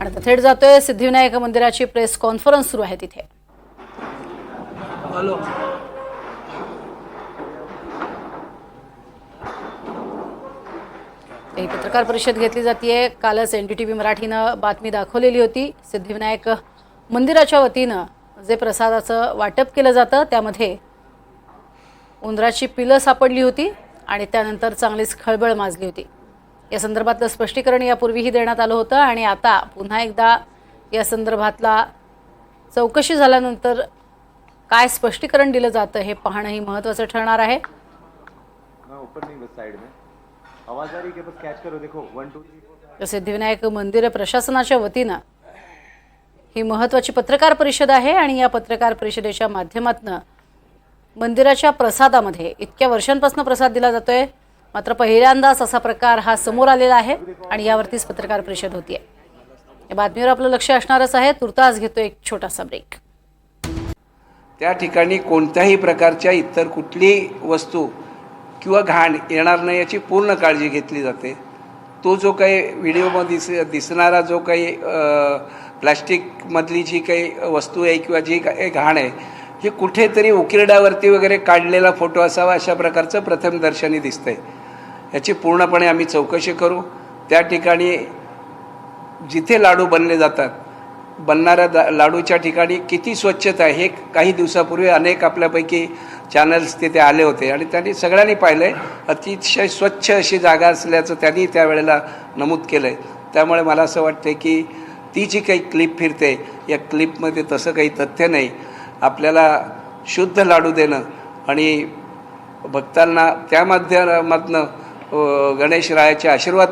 आणि आता थेट जातोय सिद्धिविनायक मंदिराची प्रेस कॉन्फरन्स सुरू आहे तिथे. हॅलो. पत्रकार परिषद घेतली जाते कालच एन डी टी व्ही मराठीनं बातमी दाखवलेली होती. सिद्धिविनायक मंदिराच्या वतीनं जे प्रसादाचं वाटप केलं जातं त्यामध्ये उंदराची पिलं सापडली होती आणि त्यानंतर चांगलीच खळबळ माजली होती. या संदर्भातलं स्पष्टीकरण यापूर्वीही देण्यात आलं होतं आणि आता पुन्हा एकदा या संदर्भातला चौकशी झाल्यानंतर काय स्पष्टीकरण दिलं जातं हे पाहणंही महत्त्वाचं ठरणार आहे. सिद्धिविनायक मंदिर प्रशासनाच्या वतीनं ही महत्त्वाची पत्रकार परिषद आहे आणि या पत्रकार परिषदेच्या माध्यमातून मंदिराच्या प्रसादामध्ये इतक्या वर्षांपासून प्रसाद दिला जातोय. मात्र पहिल्यांदाच असा प्रकार हा समोर आलेला आहे आणि यावरतीच पत्रकार परिषद होतीये. या बातमीवर आपलं लक्ष असणारच आहे. तुर्तास घेतो एक छोटासा ब्रेक. त्या ठिकाणी कोणत्याही प्रकारच्या इतर कुठली वस्तू किंवा घाण येणार नाही याची पूर्ण काळजी घेतली जाते. तो जो काही व्हिडिओमध्ये दिस दिसणारा जो काही प्लॅस्टिकमधली जी काही वस्तू आहे किंवा जी काही घाण आहे ही कुठेतरी उकिरड्यावरती वगैरे काढलेला फोटो असावा अशा प्रकारचं प्रथम दर्शनी दिसतंय. ह्याची पूर्णपणे आम्ही चौकशी करू. त्या ठिकाणी जिथे लाडू बनले जातात बनणाऱ्या दा लाडूच्या ठिकाणी किती स्वच्छता आहे हे काही दिवसापूर्वी अनेक आपल्यापैकी चॅनल्स तिथे आले होते. आणि त्यांनी सगळ्यांनी पाहिलं आहे अतिशय स्वच्छ अशी जागा असल्याचं त्यांनी त्यावेळेला नमूद केलं आहे त्यामुळे मला असं वाटतं की ती जी काही क्लिप फिरते या क्लिपमध्ये तसं काही तथ्य नाही. आपल्याला शुद्ध लाडू देणं आणि भक्तांना त्या माध्यमातनं गणेशरायाचे आशीर्वाद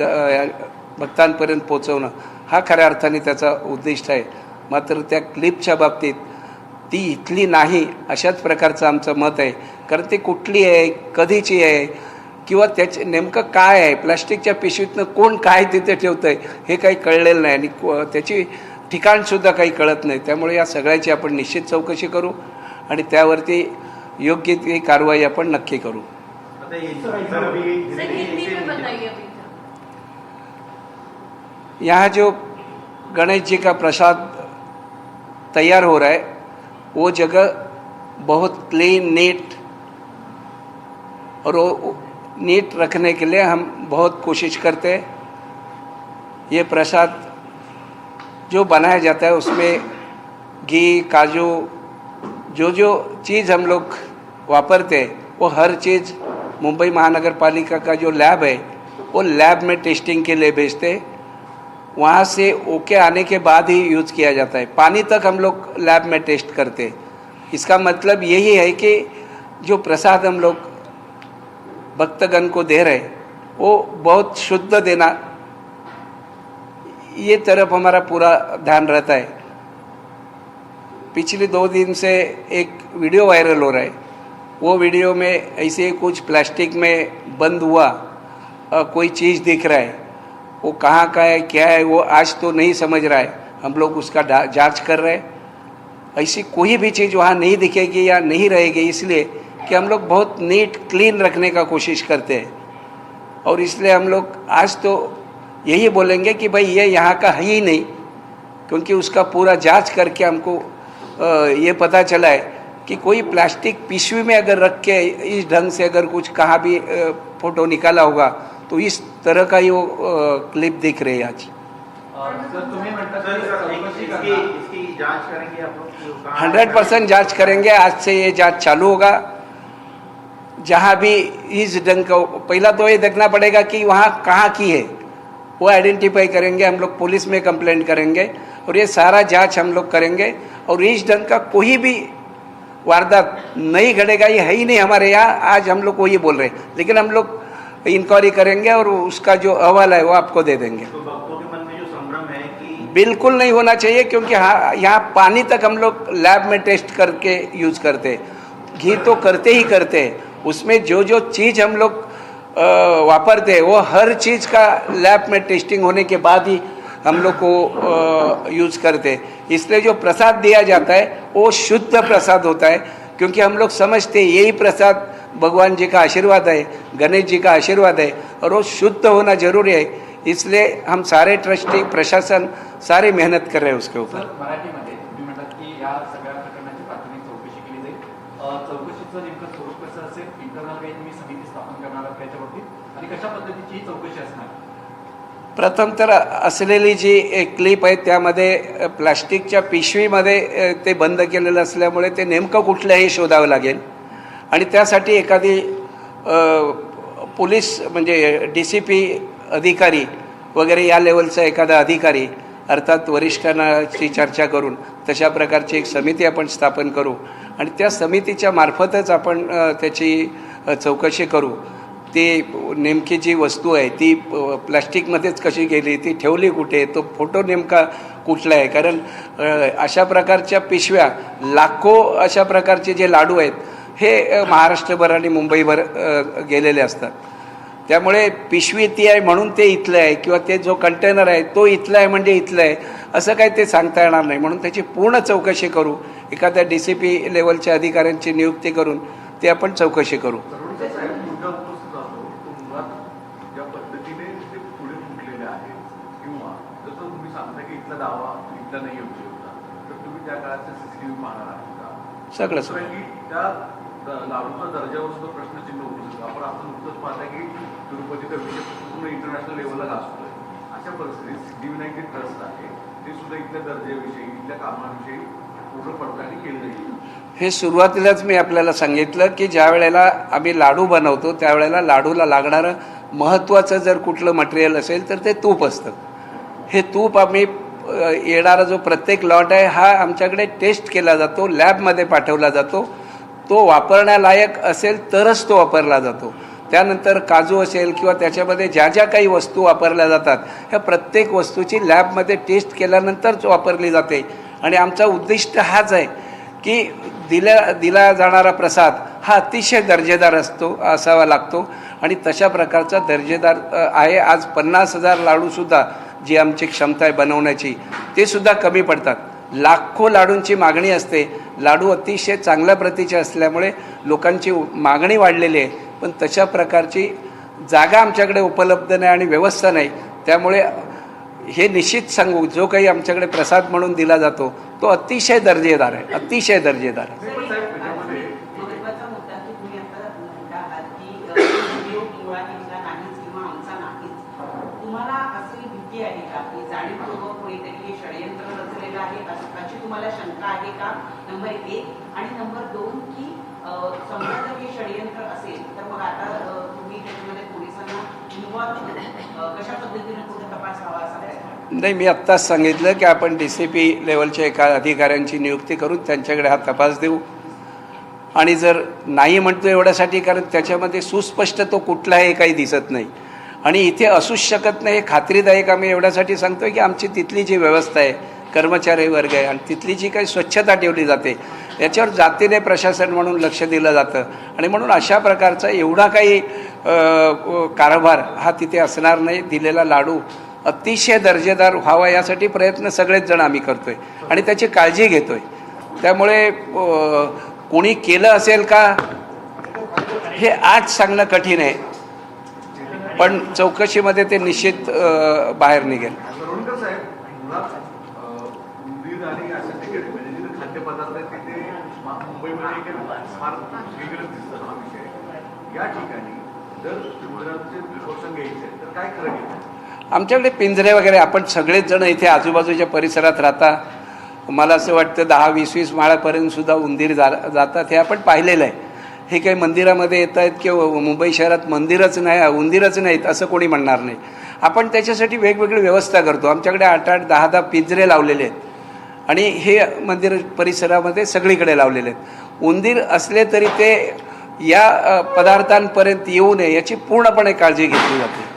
ग- भक्तांपर्यंत पोचवणं हा खऱ्या अर्थाने त्याचा उद्दिष्ट आहे. मात्र त्या क्लिपच्या बाबतीत ती इथली नाही अशाच प्रकारचं आमचं मत आहे. कारण ती कुठली आहे कधीची आहे किंवा त्याचे नेमकं काय आहे प्लास्टिकच्या पिशवीतनं कोण काय तिथे ठेवतं आहे हे काही कळलेलं नाही. आणि त्याची ठिकाणसुद्धा काही कळत नाही. त्यामुळे या सगळ्याची आपण निश्चित चौकशी करू आणि त्यावरती योग्य ती कारवाई आपण नक्की करू. यहाँ जो गणेश जी का प्रसाद तैयार हो रहा है वो जगह बहुत क्लीन नीट और वो नीट रखने के लिए हम बहुत कोशिश करते हैं। ये प्रसाद जो बनाया जाता है उसमें घी काजू जो जो चीज़ हम लोग वापरते हैं वो हर चीज़ मुंबई महानगर पालिका का जो लैब है, वो लैब में टेस्टिंग के लिए भेजते वहाँ से ओके आने के बाद ही यूज़ किया जाता है। पानी तक हम लोग लैब में टेस्ट करते इसका मतलब यही है कि जो प्रसाद हम लोग भक्तगण को दे रहे वो बहुत शुद्ध देना, ये तरफ़ हमारा पूरा ध्यान रहता है। पिछले दो दिन से एक वीडियो वायरल हो रहा है। वो वीडियो में ऐसे कुछ प्लास्टिक में बंद हुआ अ, कोई चीज़ दिख रहा है वो कहाँ का है क्या है वो आज तो नहीं समझ रहा है। हम लोग उसका जाँच कर रहे हैं। ऐसी कोई भी चीज़ वहाँ नहीं दिखेगी या नहीं रहेगी इसलिए कि हम लोग बहुत नीट क्लीन रखने का कोशिश करते हैं। और इसलिए हम लोग आज तो यही बोलेंगे कि भाई ये यहाँ का है ही नहीं क्योंकि उसका पूरा जाँच करके हमको ये पता चला है कि कोई प्लास्टिक पिशवी में अगर रख के इस ढंग से अगर कुछ कहाँ भी फ़ोटो निकाला होगा तो इस तरह का ही वो क्लिप दिख रहे है आज। सर तुम्ही म्हणता सर इसकी इसकी जाँच करेंगे आप लोग जो कहाँ- हंड्रेड परसेंट जाँच करेंगे आज से ये जाँच चालू होगा। जहाँ भी इस ढंग का पहला तो ये देखना पड़ेगा कि वहाँ कहाँ की है। वो आइडेंटिफाई करेंगे हम लोग पुलिस में कंप्लेंट करेंगे और ये सारा जाँच हम लोग करेंगे। और इस ढंग का कोई भी वारदात नहीं घटेगा ये है ही नहीं हमारे यहाँ। आज हम लोग को ये बोल रहे हैं। लेकिन हम लोग इंक्वायरी करेंगे और उसका जो अहवाल है वो आपको दे देंगे। तो भक्तों के मन में जो संभ्रम है कि बिल्कुल नहीं होना चाहिए क्योंकि हाँ यहाँ पानी तक हम लोग लैब में टेस्ट करके यूज़ करते। घी तो करते ही करते। हैं उसमें जो जो चीज़ हम लोग वापरते हैं वो हर चीज़ का लैब में टेस्टिंग होने के बाद ही हम लोग को यूज़ करते। हैं इसलिए जो प्रसाद दिया जाता है, वो शुद्ध प्रसाद होता है, क्योंकि हम लोग समझते यही प्रसाद भगवान जी का आशीर्वाद है, गणेश जी का आशीर्वाद है, और वो शुद्ध होना ज़रूरी है। इसलिए हम सारे ट्रस्टी, प्रशासन सारी मेहनत कर रहे हैं उसके ऊपर। चौकशी प्रथम तर असलेली जी एक क्लिप आहे त्यामध्ये प्लास्टिकच्या पिशवीमध्ये ते बंद केलेलं असल्यामुळे ते नेमकं कुठल्याही शोधावं लागेल. आणि त्यासाठी एखादी पोलीस म्हणजे डी सी पी अधिकारी वगैरे या लेवलचा एखादा अधिकारी अर्थात वरिष्ठांची चर्चा करून तशा प्रकारची एक समिती आपण स्थापन करू. आणि त्या समितीच्या मार्फतच आपण त्याची चौकशी करू. ती नेमकी जी वस्तू आहे ती प्लॅस्टिकमध्येच कशी गेली ती ठेवली कुठे तो फोटो नेमका कुठला आहे? कारण अशा प्रकारच्या पिशव्या लाखो अशा प्रकारचे जे लाडू आहेत हे महाराष्ट्रभर आणि मुंबईभर गेलेले असतात. त्यामुळे पिशवी ती आहे म्हणून ते इथलं आहे किंवा ते जो कंटेनर आहे तो इथला आहे म्हणजे इथलं आहे असं काही ते सांगता येणार नाही. म्हणून त्याची पूर्ण चौकशी करू एखाद्या डी सी पी लेवलच्या अधिकाऱ्यांची नियुक्ती करून ते आपण चौकशी करू तरुणचा साहेब मुद्दा उपस्थित राहतो तो मुळात ज्या पद्धतीने ते पुढे फुटलेले आहेत. किंवा जसं तुम्ही सांगता की इथला दावा इथला नाही येऊ शकता. तर तुम्ही त्या काळाचे सीसीटीव्ही पाहणार आहात का? सगळं सगळं. की त्या लाडूच्या दर्जावर सुद्धा प्रश्नचिन्ह उपस्थित आपण आता नुकतंच पाहता की तिरुपतीचा विषय पूर्ण इंटरनॅशनल लेवलला गाजतोय अशा परिस्थितीत सिद्धिविनायक जे ट्रस्ट आहे. ते सुद्धा इथल्या दर्जाविषयी इथल्या कामाविषयी पूर्ण पडताळणी केली जाईल हे सुरुवातीलाच मी आपल्याला सांगितलं की ज्या वेळेला आम्ही लाडू बनवतो त्यावेळेला लाडूला लागणारं महत्त्वाचं जर कुठलं मटेरियल असेल तर ते तूप असतं. हे तूप आम्ही येणारा जो प्रत्येक लॉट आहे हा आमच्याकडे टेस्ट केला जातो लॅबमध्ये पाठवला जातो. तो वापरण्यालायक असेल तरच तो वापरला जातो. त्यानंतर काजू असेल किंवा त्याच्यामध्ये ज्या ज्या काही वस्तू वापरल्या जातात ह्या प्रत्येक वस्तूची लॅबमध्ये टेस्ट केल्यानंतरच वापरली जाते. आणि आमचा उद्दिष्ट हाच आहे की दिल्या दिला जाणारा प्रसाद हा अतिशय दर्जेदार असतो असावा लागतो. आणि तशा प्रकारचा दर्जेदार आहे. आज पन्नास हजार लाडूसुद्धा जी आमची क्षमता आहे बनवण्याची ते सुद्धा कमी पडतात. लाखो लाडूंची मागणी असते. लाडू अतिशय चांगल्या प्रतीचे असल्यामुळे लोकांची मागणी वाढलेली आहे. पण तशा प्रकारची जागा आमच्याकडे उपलब्ध नाही आणि व्यवस्था नाही. त्यामुळे हे निश्चित सांगू जो काही आमच्याकडे प्रसाद म्हणून दिला जातो तो अतिशय दर्जेदार आहे. अतिशय दर्जेदार आहे नाही, पण साहेब, त्याच्यामध्ये- महत्त्वाचा मुद्दा की तुम्ही आता म्हणता आहात की अ, व्हिडिओ किंवा इथला नाहीच किंवा आमचा नाहीच तुम्हाला अशी भीती आहे का? की जाणीवपूर्वक कोणीतरी हे षडयंत्र रचलेलं आहे? असं- अशी तुम्हाला शंका आहे का? नंबर एक. आणि नंबर दोन की समजा जर हे षडयंत्र असेल तर मग आता तुम्ही त्याच्यामध्ये पोलिसांना किंवा कशा पद्धतीने पुढे तपास हवा असा नाही मी आत्ताच सांगितलं की आपण डी सी पी लेवलच्या एका अधिकाऱ्यांची नियुक्ती करून त्यांच्याकडे हा तपास देऊ. आणि जर नाही म्हणतो एवढ्यासाठी कारण त्याच्यामध्ये सुस्पष्ट तो कुठलाही काही दिसत नाही. आणि इथे असूच शकत नाही हे खात्रीदायक आम्ही एवढ्यासाठी सांगतोय की आमची तिथली जी व्यवस्था आहे कर्मचारी वर्ग आहे आणि तिथली जी काही स्वच्छता ठेवली जाते याच्यावर जातीने प्रशासन म्हणून लक्ष दिलं जातं. आणि म्हणून अशा प्रकारचा एवढा काही कारभार हा तिथे असणार नाही दिलेला लाडू अतिशय दर्जेदार व्हावा यासाठी प्रयत्न सगळेच जण आम्ही करतोय. आणि त्याची काळजी घेतोय. त्यामुळे कोणी केलं असेल का हे आज सांगणं कठीण आहे. पण चौकशीमध्ये ते निश्चित बाहेर निघेल. म्हणजे आमच्याकडे पिंजरे वगैरे आपण सगळेच जण इथे आजूबाजूच्या परिसरात राहता. मला असं वाटतं दहा वीस वीस माळ्यापर्यंत सुद्धा उंदीर जा जातात हे आपण पाहिलेलं आहे. हे काही मंदिरामध्ये येत आहेत किंवा मुंबई शहरात मंदिरच नाही उंदिरच नाहीत असं कोणी म्हणणार नाही. आपण त्याच्यासाठी वेगवेगळी व्यवस्था करतो. आमच्याकडे आठ आठ दहा दहा पिंजरे लावलेले आहेत. आणि हे मंदिर परिसरामध्ये सगळीकडे लावलेले आहेत. उंदीर असले तरी ते या पदार्थांपर्यंत येऊ नये याची पूर्णपणे काळजी घेतली जाते.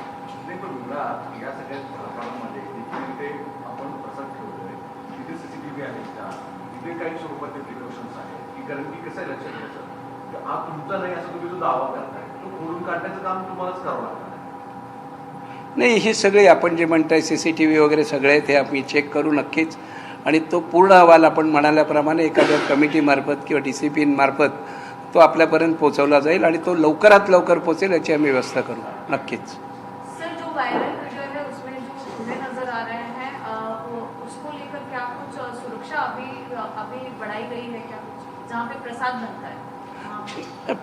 नाही ही सगळी आपण जे म्हणताय सी सी टी व्ही वगैरे सगळे ते आम्ही चेक करू नक्कीच. आणि तो पूर्ण अहवाल आपण म्हणाल्याप्रमाणे एखाद्या कमिटीमार्फत किंवा डी सी पीमार्फत तो आपल्यापर्यंत पोचवला जाईल आणि तो लवकरात लवकर पोहोचेल याची आम्ही व्यवस्था करू. नक्कीच.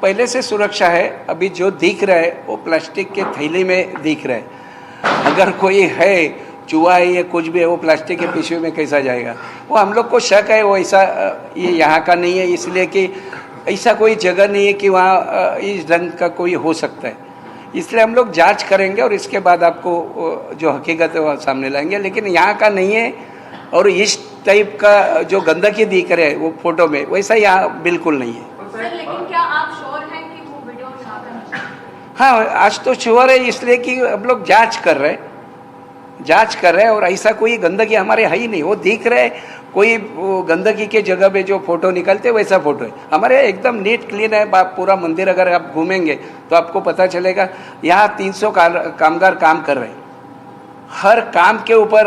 पहले से सुरक्षा है अभी जो दिख रहा है वो प्लास्टिक के थैली में दिख रहा है। अगर कोई है चूहा है या कुछ भी है, वो प्लास्टिक के पिशवी में कैसा जाएगा? वो हम लोग को शक है, वो ऐसा ये यहाँ का नहीं है, इसलिए कि ऐसा कोई जगह नहीं है कि वहाँ इस ढंग का कोई हो सकता है। इसलिए हम लोग जाँच करेंगे और इसके बाद आपको जो हकीकत है, वो सामने लाएँगे। लेकिन यहाँ का नहीं है और इस टाइप का जो गंदगी दिख रहा है, वो फ़ोटो में, वैसा यहाँ बिल्कुल नहीं है सर लेकिन क्या आप श्योर हैं कि वो वीडियो यहाँ पे नहीं है? आज तो श्योर है इसलिए कि हम लोग जाँच कर रहे हैं। जाँच कर रहे हैं और ऐसा कोई गंदगी हमारे है ही नहीं। वो दिख रहे कोई गंदगी के जगह पे जो फ़ोटो निकलते वैसा फ़ोटो है। हमारे एकदम नीट क्लीन है पूरा मंदिर अगर आप घूमेंगे तो आपको पता चलेगा, यहाँ 300 कार- कामगार काम कर रहे हैं। हर काम के ऊपर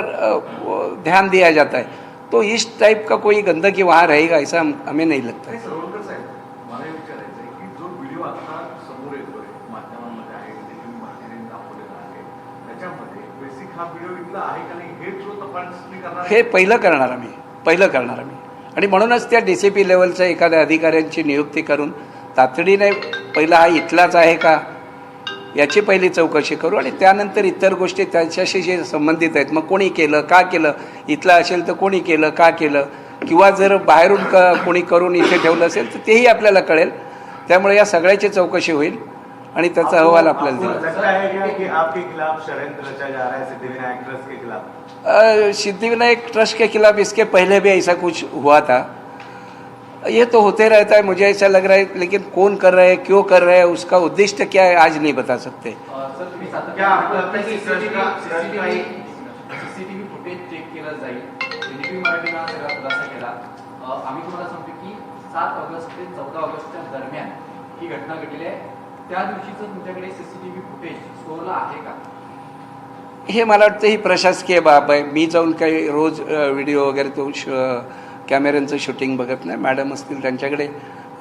ध्यान दिया जाता है। तो इस टाइप का कोई गंदगी वहाँ रहेगा, ऐसा हमें नहीं लगता। है हा पहिलं करणार आम्ही. पहिलं करणार आम्ही. आणि म्हणूनच त्या डी सी पी लेवलच्या एखाद्या अधिकाऱ्यांची नियुक्ती करून तातडीने पहिला हा इथलाच आहे का याची पहिली चौकशी करू आणि त्यानंतर इतर गोष्टी त्याच्याशी जे संबंधित आहेत मग कोणी केलं का केलं इथलं असेल तर कोणी केलं का केलं किंवा जर बाहेरून क कोणी करून इथे ठेवलं असेल तर तेही आपल्याला कळेल. त्यामुळे या सगळ्याची चौकशी होईल. आणि त्याचा अहवाल आपल्याला दिला. लगता है क्या कि आपके खिलाफ षड्यंत्र रचा जा रहा है सिद्धिविनायक ट्रस्ट के खिलाफ? अ, सिद्धिविनायक ट्रस्ट के खिलाफ इसके पहले भी ऐसा कुछ हुआ था। ये तो होते रहता है मुझे ऐसा लग रहा है लेकिन कौन कर रहा है क्यों कर रहा है उसका उद्दिष्ट क्या है आज नहीं बता सकते। आम्ही तुम्हाला सांगतो की सात ऑगस्ट ते चौदा ऑगस्टच्या दरम्यान ही घटना घडलेली आहे. त्या दिवशीचं तुमच्याकडे सीसीटीव्ही फुटेज स्टोअरला आहे का? हे मला वाटतं ही प्रशासकीय बाब आहे. मी जाऊन काही रोज व्हिडिओ वगैरे तो श कॅमेऱ्यांचं शूटिंग बघत नाही. मॅडम असतील त्यांच्याकडे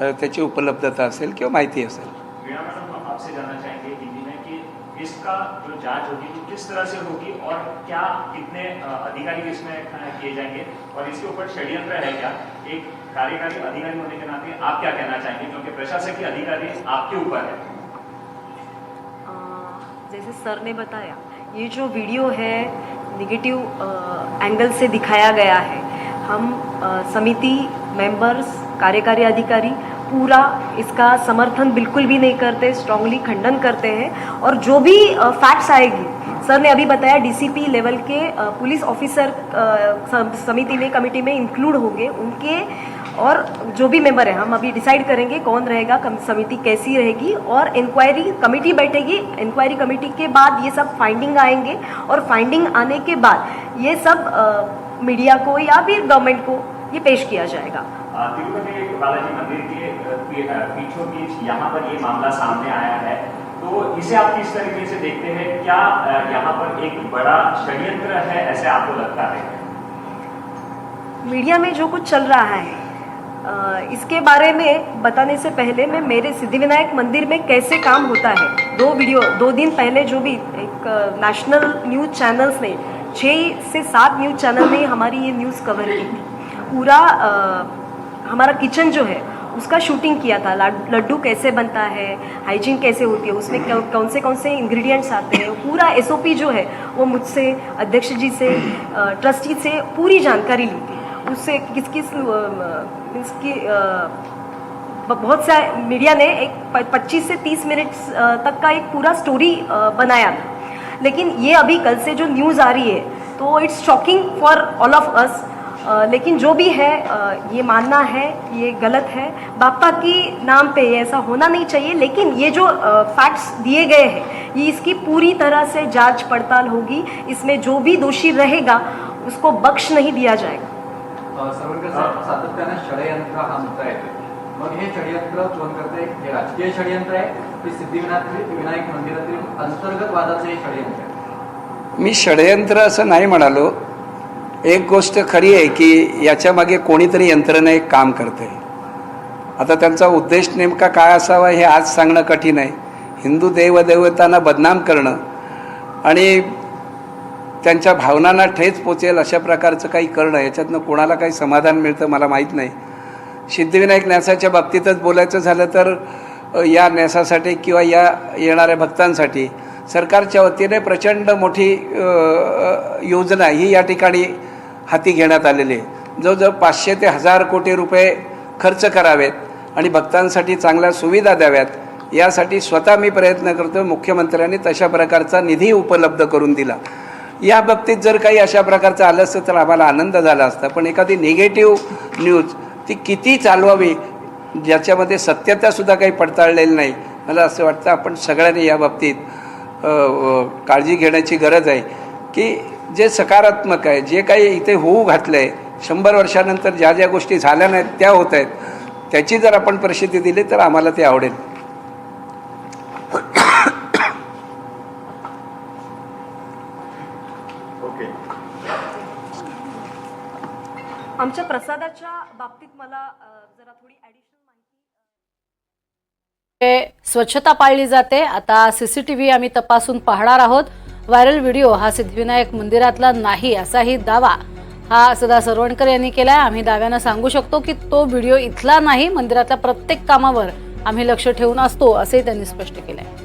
त्याची उपलब्धता असेल किंवा माहिती असेल. वीणा मैडम हम आपसे जानना चाहेंगे हिंदी में कि इसका जो जांच होगी वो किस तरह से होगी और क्या कितने अ, अधिकारी इसमें अ, किए जाएंगे? और इसके ऊपर षड्यंत्र है क्या? एक कार्यकारी अधिकारी होने के नाते आप क्या कहना चाहेंगे? क्योंकि प्रशासकीय अधिकारी आपके ऊपर है। जैसे सर ने बताया, ये जो वीडियो है निगेटिव एंगल से दिखाया गया है। हम समिति मेंबर्स कार्यकारी अधिकारी पूरा इसका समर्थन बिल्कुल भी नहीं करते स्ट्रांगली खंडन करते हैं। और जो भी फैक्ट्स आएगी, सर ने अभी बताया डीसीपी लेवल के पुलिस ऑफिसर समिति में कमेटी में इंक्लूड होंगे। उनके और जो भी मेंबर है हम अभी डिसाइड करेंगे कौन रहेगा समिति कैसी रहेगी और इंक्वायरी कमेटी बैठेगी। इंक्वायरी कमेटी के बाद ये सब फाइंडिंग आएँगे और फाइंडिंग आने के बाद ये सब आ, मीडिया को या फिर गवर्नमेंट को ये पेश किया जाएगा। तिरुपति बालाजी मंदिर के पी- बीचों बीच यहाँ पर ये मामला सामने आया है। तो इसे आप किस तरीके से देखते हैं? क्या यहाँ पर एक बड़ा षड्यंत्र है ऐसे आपको लगता है? मीडिया में जो कुछ चल रहा है इसके बारे में बताने से पहले मैं मेरे सिद्धिविनायक मंदिर में कैसे काम होता है? दो वीडियो, दो दिन पहले जो भी एक नेशनल न्यूज़ चैनल्स ने छः से सात न्यूज़ चैनल ने हमारी ये न्यूज़ कवर की थी। पूरा हमारा किचन जो है, उसका शूटिंग किया था। लाड- लड्डू कैसे बनता है हाइजीन कैसे होती है, उसमें कौन से कौन से इंग्रेडिएंट्स आते हैं, पूरा एसओपी जो है, वो मुझसे, अध्यक्ष जी से ट्रस्टी से पूरी जानकारी ली थी। उससे किस किस मीन्स की बहुत सा मीडिया ने एक प- 25 से 30 मिनट तक का एक पूरा स्टोरी बनाया था। लेकिन ये अभी कल से जो न्यूज़ आ रही है तो it's shocking for all of us लेकिन जो भी है ये मानना है, ये गलत है। बापा की नाम पे ऐसा होना नहीं चाहिए, लेकिन ये जो फैक्ट्स दिए गए हैं, ये इसकी पूरी तरह से जाँच पड़ताल होगी। इसमें जो भी दोषी रहेगा, उसको बख्श नहीं दिया जाएगा। अ, सरवणकर सातत्यानं षडयंत्र हा मुद्दा येतोय. मग हे षडयंत्र कोण करते? हे राजकीय षडयंत्र आहे. की सिद्धिविनायक विनायक मंदिरातील अंतर्गत वादाचं हे षडयंत्र आहे. मी षडयंत्र असं नाही म्हणालो. एक गोष्ट खरी आहे की याच्यामागे कोणीतरी यंत्रणा एक काम करते आता त्यांचा उद्देश नेमका काय असावा हे आज सांगणं कठीण आहे. हिंदू देवदेवतांना बदनाम करणं आणि त्यांच्या भावनांना ठेच पोचेल अशा प्रकारचं काही करणं याच्यातनं कोणाला काही समाधान मिळतं मला माहीत नाही. सिद्धिविनायक न्यासाच्या बाबतीतच बोलायचं झालं तर या न्यासासाठी किंवा या येणाऱ्या भक्तांसाठी सरकारच्या वतीने प्रचंड मोठी योजना ही या ठिकाणी हाती घेण्यात आलेली आहे. जवळजवळ पाचशे ते हजार कोटी रुपये खर्च करावेत आणि भक्तांसाठी चांगल्या सुविधा द्याव्यात यासाठी स्वतः मी प्रयत्न करतो मुख्यमंत्र्यांनी तशा प्रकारचा निधी उपलब्ध करून दिला. या बाबतीत जर काही अशा प्रकारचं आलं असतं तर आम्हाला आनंद झाला असता. पण एखादी निगेटिव्ह न्यूज ती किती चालवावी ज्याच्यामध्ये सत्यतासुद्धा काही पडताळलेली नाही. मला असं वाटतं आपण सगळ्यांनी या बाबतीत काळजी घेण्याची गरज आहे. की जे सकारात्मक आहे जे काही इथे होऊ घातलं आहे शंभर वर्षानंतर ज्या ज्या गोष्टी झाल्या नाहीत त्या होत आहेत. त्याची जर आपण प्रसिद्धी दिली तर आम्हाला ते आवडेल. ओके. आमच्या प्रसादाच्या बाबतीत मला जरा थोडी ॲडिशनल माहिती स्वच्छता पाळली जाते. आता सीसीटीव्ही आम्ही तपासून पाहणार आहोत. व्हायरल व्हिडिओ हा सिद्धिविनायक मंदिरातला नाही असाही दावा हा सदा सरवणकर यांनी केलाय. आम्ही दाव्यानं सांगू शकतो की तो व्हिडिओ इथला नाही मंदिरातल्या प्रत्येक कामावर आम्ही लक्ष ठेवून असतो असेही त्यांनी स्पष्ट केलंय.